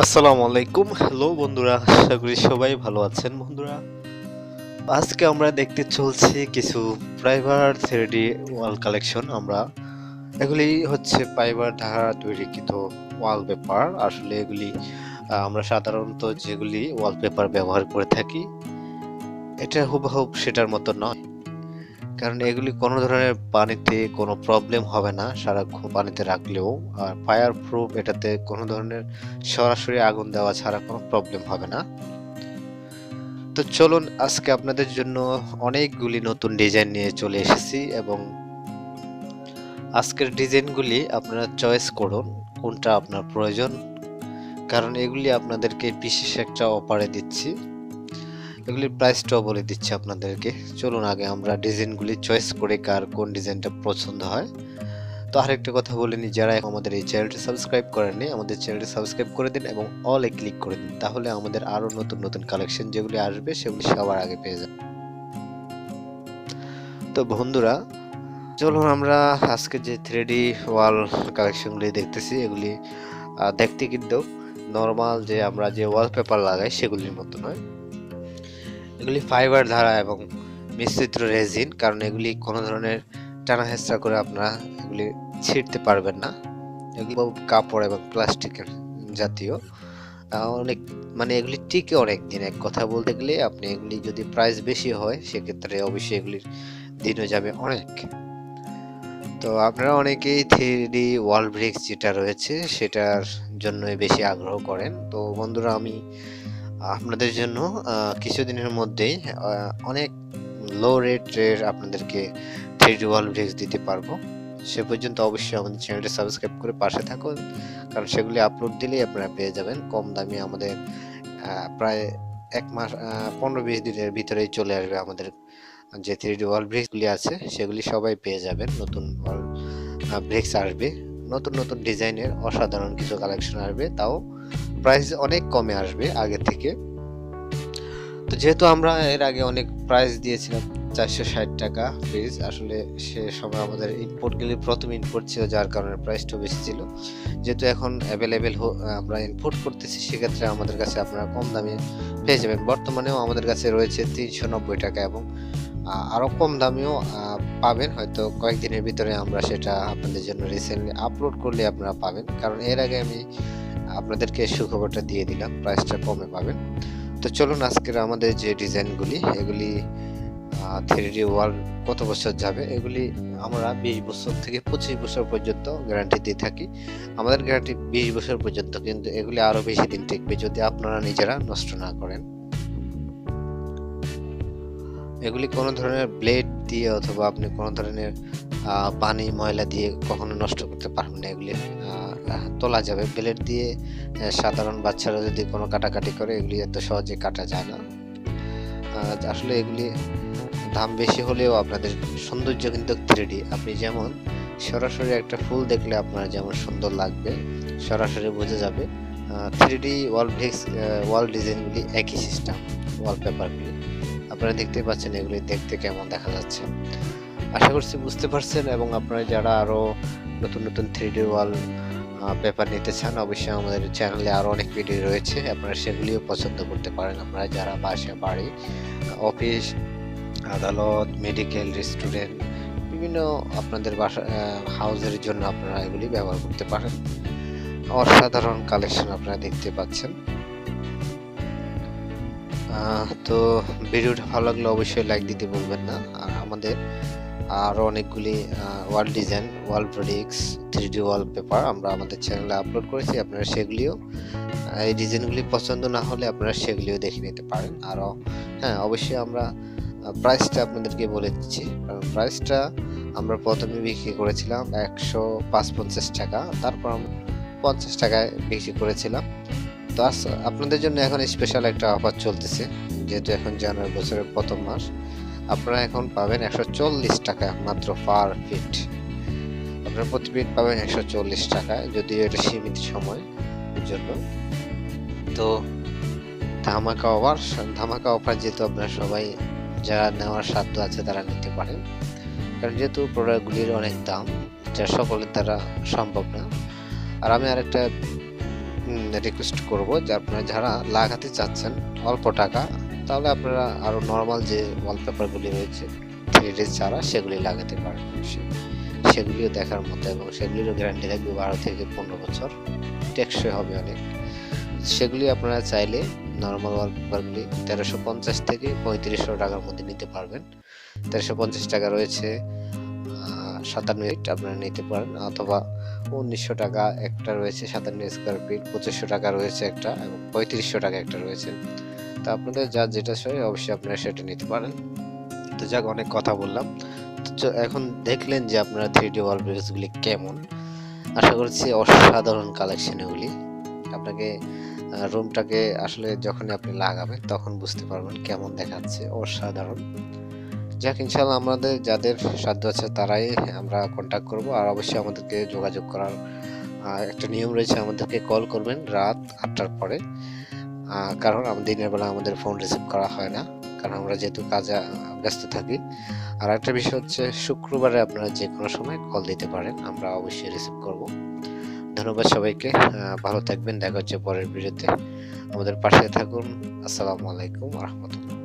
আসসালামু আলাইকুম। হ্যালো বন্ধুরা, আশা করি সবাই ভালো আছেন বন্ধুরা। আজকে আমরা দেখতে চলছি কিছু প্রাইভার থ্রিডি ওয়াল কালেকশন আমরা এগুলি হচ্ছে ফাইবার দ্বারা তৈরিকৃত ওয়ালপেপার আসলে এগুলি আমরা সাধারণত যেগুলি ওয়ালপেপার ব্যবহার করে থাকি, এটা হুবহুব সেটার মতো নয়। কারণ এগুলি কোনো ধরনের পানিতে কোনো প্রবলেম হবে না, সারাক্ষণ পানিতে রাখলেও। আর ফায়ার প্রুফ এটাতে কোনো ধরনের সরাসরি আগুন দেওয়া ছাড়া কোনো প্রবলেম হবে না। তো চলুন, আজকে আপনাদের জন্য অনেকগুলি নতুন ডিজাইন নিয়ে চলে এসেছি এবং আজকের ডিজাইনগুলি আপনারা চয়েস করুন, কোনটা আপনার প্রয়োজন। কারণ এগুলি আপনাদেরকে বিশেষ একটা অফারে দিচ্ছি। এগুলির প্রাইসটাও বলে দিচ্ছি আপনাদেরকে। চলুন আগে আমরা ডিজাইনগুলি চয়েস করে কার কোন ডিজাইনটা পছন্দ হয়। তো আরেকটা কথা বলে নিই, যারা আমাদের এই চ্যানেলটি সাবস্ক্রাইব করেননি আমাদের চ্যানেলটি সাবস্ক্রাইব করে দিন এবং অলে ক্লিক করে দিন, তাহলে আমাদের আরও নতুন নতুন কালেকশন যেগুলি আসবে সেগুলি সবার আগে পেয়ে যাবেন। তো বন্ধুরা, চলুন আমরা আজকে যে থ্রি ওয়াল কালেকশনগুলি দেখতেছি, এগুলি দেখতে কিন্তু নর্মাল যে আমরা যে ওয়ালপেপার লাগাই সেগুলির মতো নয়। এগুলি ফাইবার ধারা এবং মিশ্রিত রেজিন কারণ এগুলি কোনো ধরনের টানা হেঁচড়া করে আপনারা এগুলি ছিঁড়তে পারবেন না। এগুলি কাপড় এবং প্লাস্টিকের জাতীয়। অনেক মানে এগুলি টিকে অনেক দিন এক কথা বলতে গেলে আপনি এগুলি যদি প্রাইস বেশি হয়, সেক্ষেত্রে অবশ্যই এগুলির দিনও যাবে অনেক। তো আপনারা অনেকেই থ্রি ডি ওয়াল ব্রিক্স যেটা রয়েছে, সেটার জন্যই বেশি আগ্রহ করেন। তো বন্ধুরা, আমি আপনাদের জন্য কিছুদিনের মধ্যেই অনেক লো রেটের আপনাদেরকে থ্রি ডি ওয়াল ব্রিক্স দিতে পারব। সে পর্যন্ত অবশ্যই আমাদের চ্যানেলটি সাবস্ক্রাইব করে পাশে থাকুন, কারণ সেগুলি আপলোড দিলেই আপনারা পেয়ে যাবেন। কম দামে আমাদের প্রায় এক মাস পনেরো বিশ দিনের ভিতরেই চলে আসবে আমাদের যে থ্রি ডি ওয়াল ব্রিক্সগুলি আছে, সেগুলি সবাই পেয়ে যাবেন। নতুন ওয়াল ব্রিক্স আসবে। নতুন নতুন ডিজাইনের অসাধারণ কিছু কালেকশন আসবে, তাও প্রাইস অনেক কমে আসবে আগে থেকে। তো যেহেতু আমরা এর আগে অনেক প্রাইস দিয়েছিলাম, চারশো ষাট টাকা পিস আসলে সে সময় আমাদের ইম্পোর্টগুলি প্রথম ইম্পোর্ট ছিল, যার কারণে প্রাইসটা বেশি ছিল। যেহেতু এখন অ্যাভেলেবেল আমরা ইম্পোর্ট করতেছি, সেক্ষেত্রে আমাদের কাছে আপনারা কম দামে পেয়ে যাবেন। বর্তমানেও আমাদের কাছে রয়েছে তিনশো নব্বই টাকা এবং আহ, আরও কম দামেও পাবেন। হয়তো কয়েকদিনের ভিতরে আমরা সেটা আপনাদের জন্য রিসেন্টলি আপলোড করলে আপনারা পাবেন। কারণ এর আগে আমি আপনাদেরকে সুখবরটা দিয়ে দিলাম প্রাইসটা কমে পাবেন। তো চলুন আজকের আমাদের যে ডিজাইনগুলি এগুলি থ্রি ডি ওয়াল কত বছর যাবে এগুলি আমরা বিশ বছর থেকে পঁচিশ বছর পর্যন্ত গ্যারান্টি দিয়ে থাকি। আমাদের গ্যারান্টি বিশ বছর পর্যন্ত কিন্তু এগুলি আরও বেশি দিন টিকবে যদি আপনারা নিজেরা নষ্ট না করেন। এগুলি কোনো ধরনের ব্লেড দিয়ে অথবা আপনি কোনো ধরনের পানি, ময়লা দিয়ে কখনো নষ্ট করতে পারবেন না এগুলি তোলা যাবে। ব্লেড দিয়ে সাধারণ বাচ্চারা যদি কোনো কাটাকাটি করে, এগুলি এত সহজে কাটা যায় না। আসলে এগুলি দাম বেশি হলেও আপনাদের সৌন্দর্য কিন্তু থ্রিডি আপনি যেমন সরাসরি একটা ফুল দেখলে আপনার যেমন সুন্দর লাগবে, সরাসরি বোঝা যাবে। Three D wall bricks wall ডিজাইনগুলি একই সিস্টেম ওয়ালপেপারগুলি আপনারা দেখতে পাচ্ছেন এগুলি দেখতে কেমন দেখা যাচ্ছে। আশা করছি বুঝতে পারছেন এবং আপনারা যারা আরও নতুন নতুন থ্রি ডি ওয়াল পেপার নিতে চান, অবশ্যই আমাদের চ্যানেলে আরও অনেক ভিডিও রয়েছে। আপনারা সেগুলিও পছন্দ করতে পারেন। আমরা যারা বাসা বাড়ি অফিস আদালত মেডিকেল রেস্টুরেন্ট বিভিন্ন আপনাদের বাসা হাউসের জন্য আপনারা এগুলি ব্যবহার করতে পারেন। অসাধারণ কালেকশন আপনারা দেখতে পাচ্ছেন। তো ভিডিওটা ভালো লাগলে অবশ্যই লাইক দিতে বলবেন না। আর আমাদের আরও অনেকগুলি ওয়াল ডিজাইন ওয়াল প্রডিক্স থ্রি ডি ওয়ালপেপার আমরা আমাদের চ্যানেলে আপলোড করেছি, আপনারা সেগুলিও এই ডিজাইনগুলি পছন্দ না হলে আপনারা সেগুলিও দেখে নিতে পারেন। আরও হ্যাঁ অবশ্যই আমরা প্রাইসটা আপনাদেরকে বলে দিচ্ছি। কারণ প্রাইসটা আমরা প্রথমে বিক্রি করেছিলাম একশো পাঁচ পঞ্চাশ টাকা, তারপর আমরা পঞ্চাশ টাকায় বিক্রি করেছিলাম। তো আজ আপনাদের জন্য এখন স্পেশাল একটা অফার চলতেছে, যেহেতু এখন জানুয়ারি বছরের প্রথম মাস। আপনারা এখন পাবেন একশো চল্লিশ টাকা মাত্র পার ফিট আপনারা প্রতি ফিট পাবেন একশো চল্লিশ টাকায় যদিও এটা সীমিত সময় জন্য। তো, ধামাকা অফার ধামাকা অফার যেহেতু আপনারা সবাই, যারা নেওয়ার সাধ্য আছে তারা নিতে পারেন। কারণ যেহেতু প্রোডাক্টগুলির অনেক দাম, যা সকলের দ্বারা সম্ভব না। আর আমি আরেকটা রিকোয়েস্ট করব যে আপনারা যারা লাগাতে চাচ্ছেন অল্প টাকা, তাহলে আপনারা আরও নর্মাল যে ওয়ালপেপারগুলি রয়েছে থ্রি ছাড়া সেগুলি লাগাতে পারেন সেগুলিও দেখার মতো এবং সেগুলিরও গ্যারান্টি থাকবে বারো থেকে পনেরো বছর। টেকসই হবে অনেক। সেগুলি আপনারা চাইলে নর্মাল ওয়ালপেপারগুলি তেরোশো পঞ্চাশ থেকে পঁয়ত্রিশশো টাকার মধ্যে নিতে পারবেন। তেরোশো পঞ্চাশ টাকা রয়েছে সাতান্ন ফিট আপনারা নিতে পারেন, অথবা উনিশশো টাকা একটা রয়েছে সাতান্ন স্কোয়ার ফিট, পঁচিশশো টাকা রয়েছে একটা এবং পঁয়ত্রিশশো টাকা একটা রয়েছে। তো আপনাদের যা যেটা চাই অবশ্যই আপনারা সেটা নিতে পারেন। তো যাক, অনেক কথা বললাম। তো এখন দেখলেন যে আপনারা থ্রি ডি ওয়াল গুলি কেমন। আশা করছি অসাধারণ কালেকশন এগুলি আপনাকে রুমটাকে আসলে যখন আপনি লাগাবেন তখন বুঝতে পারবেন কেমন দেখাচ্ছে। অসাধারণ। যাক ইনশাল্লাহ আমাদের যাদের সাধ্য আছে তারাই আমরা কন্ট্যাক্ট করব। আর অবশ্যই আমাদেরকে যোগাযোগ করার একটা নিয়ম রয়েছে, আমাদেরকে কল করবেন রাত আটটার পরে। কারণ দিনের বেলা আমাদের ফোন রিসিভ করা হয় না, কারণ আমরা যেহেতু কাজে ব্যস্ত থাকি। আর একটা বিষয় হচ্ছে, শুক্রবারে আপনারা যে কোনো সময় কল দিতে পারেন, আমরা অবশ্যই রিসিভ করব। ধন্যবাদ সবাইকে ভালো থাকবেন, দেখা হচ্ছে পরের ভিডিওতে আমাদের পাশে থাকুন, আসসালামু আলাইকুম রহমতুল্লাহ।